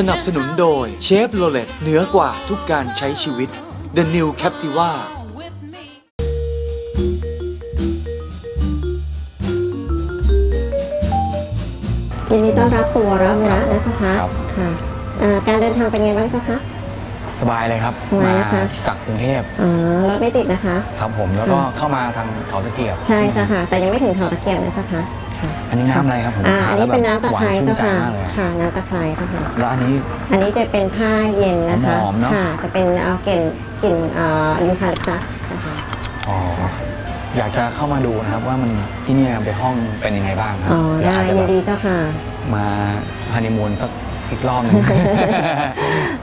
สนับสนุนโดยเชฟโรเลตเหนือกว่าทุกการใช้ชีวิต The New Captiva ยินดีต้อนรับสู่วรบุระนะเจ้าคะครับ ค่ะอ่าการเดินทางเป็นไงบ้างเจ้าคะ สบายเลยครับ สบายมานะคะ จากกรุงเทพอ๋อรถไม่ติดนะคะ ครับผมแล้วก็ค่ะเข้ามาทางเขาตะเกียบใช่ไหมเจ้าค่ะ แต่ยังไม่ถึงเขาตะเกียบนะเจ้าคะค่ะ อันนี้น้ำอะไรครับผมอ่าทาอันแล้นี้วเป็นแบบน้ำตะหวาไคร้ชื่นเจ้าใจค่ะมากเลยอะค่ะน้ำตะไคร้เจ้าค่ะแล้วอันนี้ อันนี้จะเป็นผ้าเย็นนะคะหอมๆเนอะค่ะจะเป็นเอากลิ่นกลิ่นอ่ายูคาลิปตัสนะคะอ๋ออยากจะเข้ามาดูนะครับว่ามันที่เนี่ยเป็นห้องเป็นยังไงบ้างครัอ๋อเดี๋ยวได้อาจจะยิแบนบดีเจ้าค่ะ มาฮันนีมูนสักอีกรอบหนึง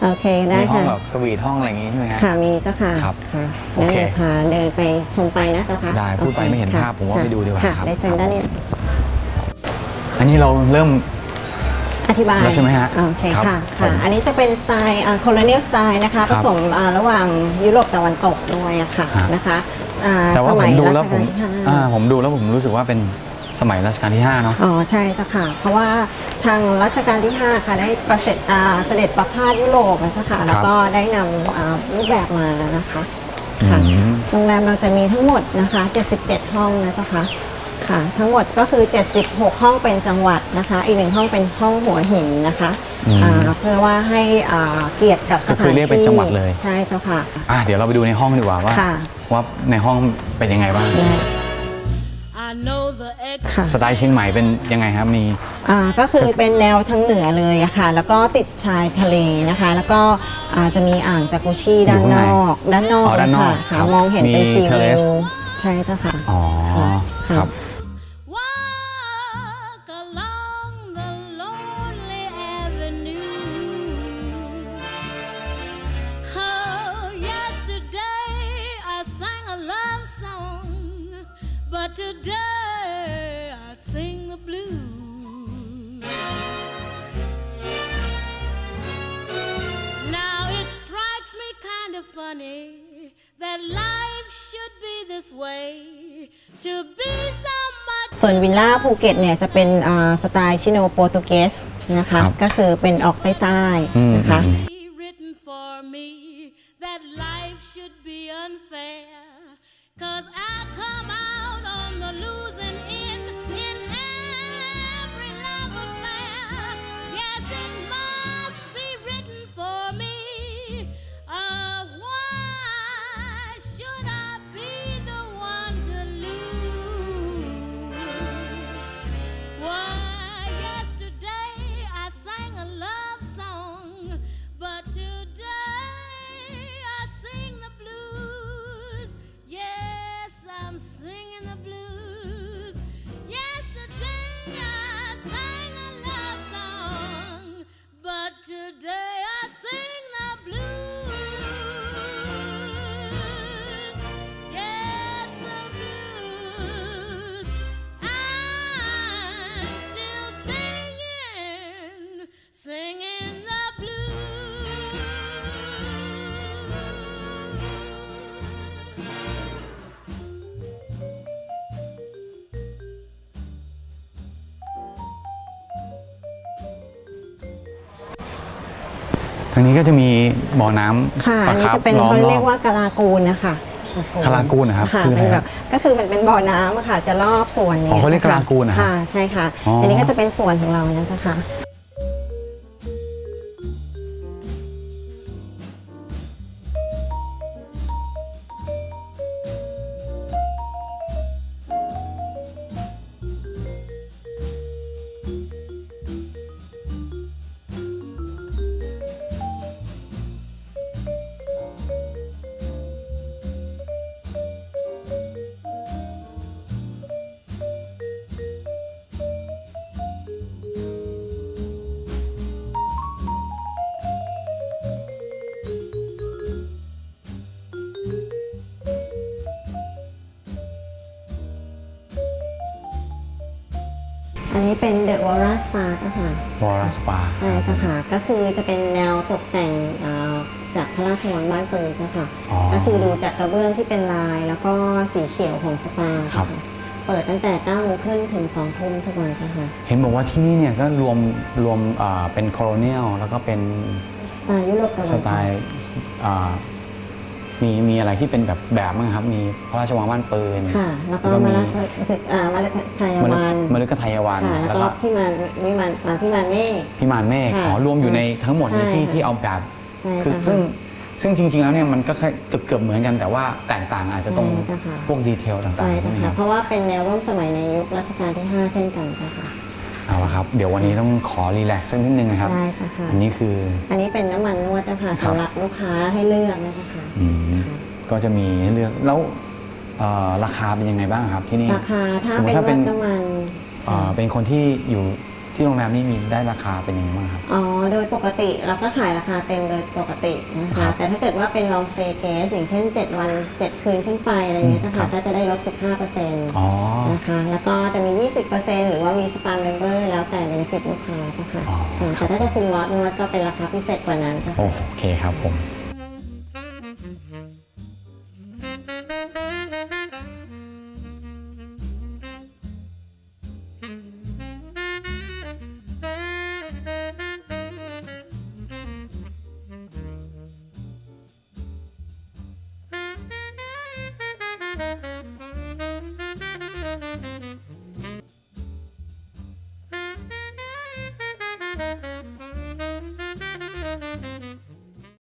โอเคได้มีห้องค่ะแบบสวีทห้องอะไรอย่างงี้ใช่ไหมฮะค่ะมีเจ้าค่ะครับค่ะโองั้นเคเดี๋ยวพาเดินไปชมไปนะเจ้าค่ะได้พูดไปโอคไม่เห็นค่ะภาพผมว่าไปดูดีกว่าค่ะครับได้เชิญด้านนี้ อันนี้เราเริ่ม อธิบายแล้วใช่ไหมฮะโอเคครับค่ะผค่ะมอันนี้จะเป็นสไตล์โคโลเนียลสไตล์นะคะคผรับสมอ่าระหว่างยุโรปตะวันตกด้วยอะค่ะฮะ นะคะอ่าแต่ว่าสผมยดูแล้วผมรัชกาลที่ห้า อ่าผมดูแล้วผมรู้สึกว่าเป็นสมัยรัชกาลที่ห้าเนาะ อ๋อใช่เจ้าค่ะ เพราะว่าทางรัชกาลที่ 5 ค่ะได้ประเสด็จอ่าเสด็จประพาสยุโรปนะเจ้าค่ะแล้วก็ได้นำอ่ารูปแบบมานะคะค่ะอืม โรงแรมเราจะมีทั้งหมดนะคะ 77 ห้องนะเจ้าค่ะ ค่ะ ทั้งหมดก็คือ 76 ห้องเป็นจังหวัดนะคะ อีกหนึ่งห้องเป็นห้องหัวหินนะคะอืม อ่าเพื่อว่าให้อ่าเกียรติกับสก็ถานคือที่เรียกเป็นจังหวัดเลย ใช่เจ้าค่ะ อะเดี๋ยวเราไปดูในห้องดีกว่าว่า ค่ะ ว่าในห้องเป็นยังไงบ้าง I know the ex ค่ะ สไตล์เชียงใหม่เป็นยังไงครับมี อ่าก็คือเป็นแนวทางเหนือเลยอะค่ะ แล้วก็ติดชายทะเลนะคะ แล้วก็อ่าจะมีอ่างจากุชี่ด้านนอก ด้านนอกอ๋อด้านนอกค่ะครับมองเห็นเป็นมีซีวิ terrace วใช่เจ้าค่ะ อ๋อค่ะ ครับ funny that life should be this way to be so much ส่วนวิลล่าภูเก็ตเนี่ยจะเป็นอ่าสไตล์ชิโนโปรตุเกสนะคะ ครับก็คือเป็นออกใต้อืมๆนะคะ อืม written ทางนี้ก็จะมีบ่อน้ำค่ะปอัลานนี้คาร์ฟจะเป็นล้อมเขารอเรียบกว่ากะลากูลนะคะกะลากูลนะครับค่ะคืออะไรเป็นคแบรับบก็คือมันเป็นบ่อน้ำอะค่ะ จะรอบสวนอย่างอ๋อเงี้ยเขาเรียกจ้กะลากูลเหรอฮะค่ะใช่ค่ะอ๋ออัอันนี้ก็จะเป็นสวนของเรานะเจ้าค่ะ อันนี้เป็นเดอะวอลลัสปาเจ้าค่ะ วอร์สปาใช่เจ้าค่ะ ก็คือจะเป็นแนวตกแต่งอ่าจากพระราชวังบ้านเปิงเจ้าค่ะ อ๋อ ก็คือดูจากกระเบื้องที่เป็นลายแล้วก็สีเขียวของสปาครับเจ้าค่ะ เปิดตั้งแต่9โมงครึ่งถึง2ทุ่มทุกวันเจ้าค่ะ เห็นบอกว่าที่นี่เนี่ยก็รวมรวมอ่าเป็นโคโลเนียลแล้วก็เป็นสไตล์ยุโรปตะวันสออกไตล์อ่า มีมีอะไรที่เป็นแบบแบบบ้างครับ มีพระราชวังบ้านปืนค่ะ แล้วก็แล้วก็มีมาราชศึกอ่ามาราชชัยมฤวันมฤคทายวันค่ะแล้แล้ววก็ก็พี่มานวิมานอ่าพี่มานเมฆพิมานเมฆค่ะอ๋อรวมอยู่ในทั้งหมดนี้ใช่ที่ค่ะที่เอาแบบใช่คือค่ะซึ่งซึ่งจริง ๆ แล้วเนี่ยมันก็เกือบเกือบๆเหมือนกันแต่ว่าแตกต่างอาจจะตรงใช่เจ้าค่ะพวกดีเทลต่างใช่ๆใช่เจ้าไหมคค่ะรับเพราะว่าเป็นแนวร่วมสมัยในยุครัชกาลที่ 5 เช่นกันเจ้าค่ะ เอาละครับ เดี๋ยววันนี้ต้องขอรีแลกซ์สักนิดนึงนะครับ ได้เจ้าค่ะอันนี้คือ อันนี้เป็นน้ำมันนวดเจ้าค่ะครับ สำหรับลูกค้าให้เลือกนะเจ้าค่ะ อืมก็จะมีให้เลือกแล้วเอ่อราคาเป็นยังไงบ้างครับที่นี่ ราคาถ้าสมมุติเป็นถ้าเป็น นวดน้ำมัน เอ่อเป็นคนที่อยู่ ที่โรงแรมนี่มีได้ราคาเป็นยังไงบ้างครับ อ๋อ โดยปกติเราก็ขายราคาเต็มโดยปกตินะครัคะ บแต่ถ้าเกิดว่าเป็น long stay guest อย่างเช่น 7 วัน 7 คืนขึ้นไปอะไรเงี้ยเจ้าครัค่ะบก็จะได้ลด 15%อ๋อนะคะ แล้วก็จะมี 20%หรือว่ามีสปาเมมเบอร์แล้วแต่ benefit ลูกค้าเจ้าค่ะอ๋อค่ะครับ แต่ถ้าเกิดคุณวอดนวดก็เป็นราคาพิเศษกว่านั้นเจ้าค่ะ โอเคครับผม